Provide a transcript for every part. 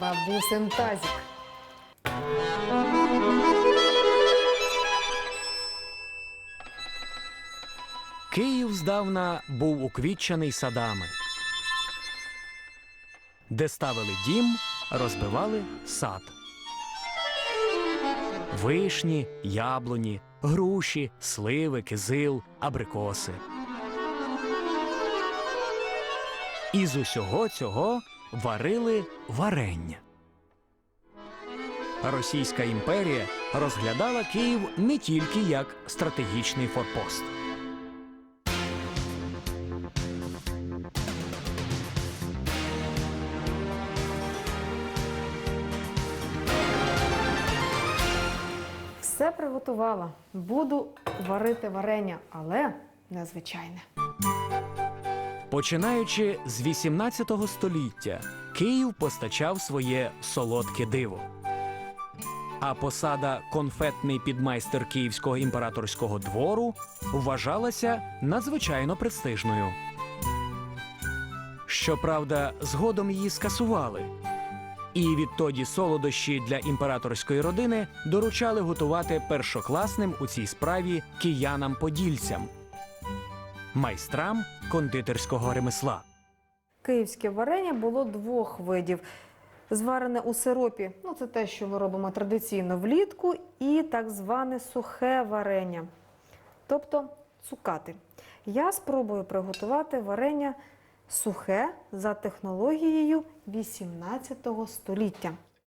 бабусин тазік. Київ здавна був уквітчений садами. Де ставили дім, розбивали сад. Вишні, яблуні, груші, сливи, кизил, абрикоси. Із усього цього варили варення. Російська імперія розглядала Київ не тільки як стратегічний форпост. Все приготувала. Буду варити варення, але незвичайне. Починаючи з 18 століття, Київ постачав своє солодке диво. А посада конфетний підмайстер Київського імператорського двору вважалася надзвичайно престижною. Щоправда, згодом її скасували. І відтоді солодощі для імператорської родини доручали готувати першокласним у цій справі киянам-подільцям, майстрам кондитерського ремесла. Київське варення було двох видів. Зварене у сиропі, ну це те, що ми робимо традиційно влітку, і так зване сухе варення, тобто цукати. Я спробую приготувати варення сухе за технологією 18 століття.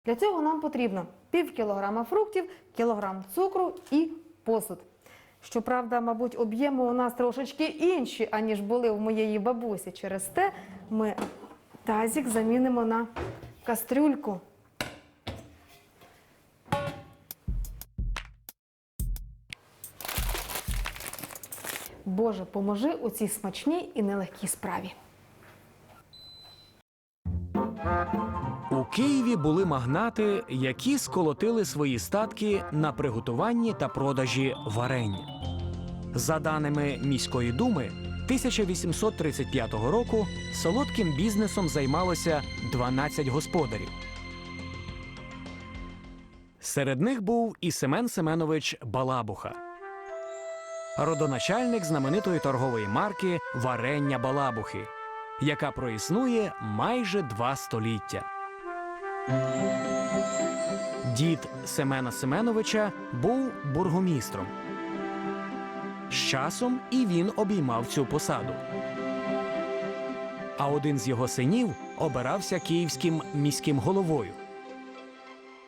Для цього нам потрібно пів кілограма фруктів, кілограм цукру і посуд. Щоправда, мабуть, об'єми у нас трошечки інші, аніж були в моєї бабусі. Через те ми тазік замінимо на кастрюльку. Боже, поможи у цій смачній і нелегкій справі. Києві були магнати, які сколотили свої статки на приготуванні та продажі варення. За даними міської думи, 1835 року солодким бізнесом займалося 12 господарів. Серед них був і Семен Семенович Балабуха, родоначальник знаменитої торгової марки Варення Балабухи, яка проіснує майже два століття. Дід Семена Семеновича був бургомістром. З часом і він обіймав цю посаду. А один з його синів обирався київським міським головою.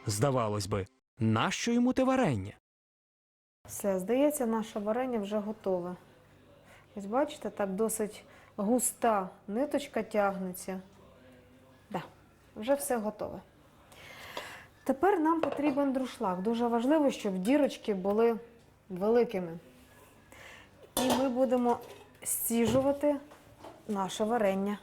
Здавалось би, нащо йому те варення? Все, здається, наше варення вже готове. Ось бачите, так досить густа ниточка тягнеться. Да, вже все готове. Тепер нам потрібен друшлаг. Дуже важливо, щоб дірочки були великими. І ми будемо стіжувати наше варення.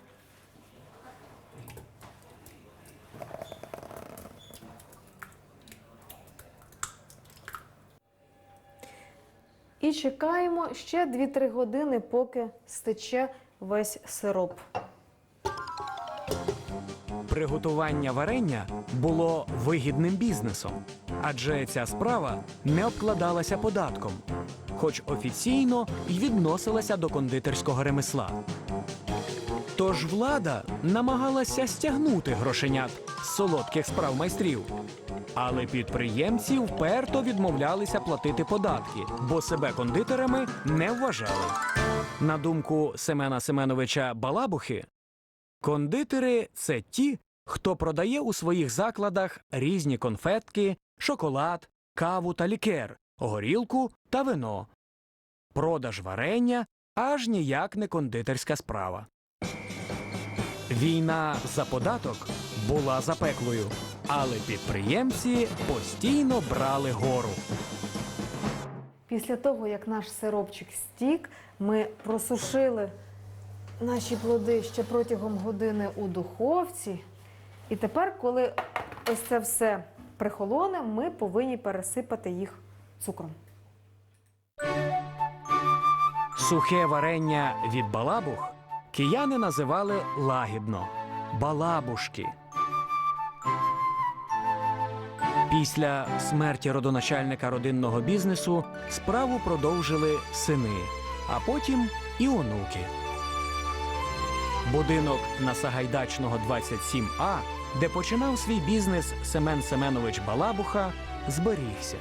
І чекаємо ще 2-3 години, поки стече весь сироп. Приготування варення було вигідним бізнесом, адже ця справа не обкладалася податком, хоч офіційно й відносилася до кондитерського ремесла. Тож влада намагалася стягнути грошенят з солодких справ майстрів. Але підприємці вперто відмовлялися платити податки, бо себе кондитерами не вважали. На думку Семена Семеновича Балабухи, Кондитери це ті, хто продає у своїх закладах різні конфетки, шоколад, каву та лікер, горілку та вино. Продаж варення аж ніяк не кондитерська справа. Війна за податок була запеклою, але підприємці постійно брали гору. Після того, як наш сиропчик стік, ми просушили наші плоди ще протягом години у духовці. І тепер, коли ось це все прихолоне, ми повинні пересипати їх цукром. Сухе варення від балабух кияни називали лагідно балабушки. Після смерті родоначальника родинного бізнесу справу продовжили сини, а потім і онуки. Будинок на Сагайдачного 27А, де починав свій бізнес Семен Семенович Балабуха, зберігся.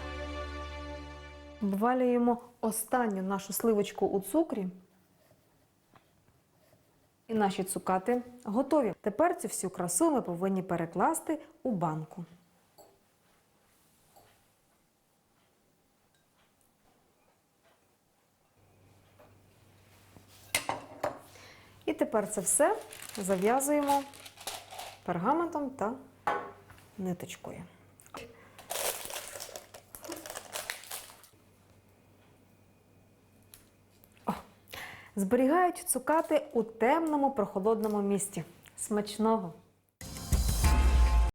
Ввалюємо останню нашу сливочку у цукрі. І наші цукати готові. Тепер цю всю красу ми повинні перекласти у банку. І тепер це все зав'язуємо пергаментом та ниточкою. Зберігають цукати у темному прохолодному місці. Смачного!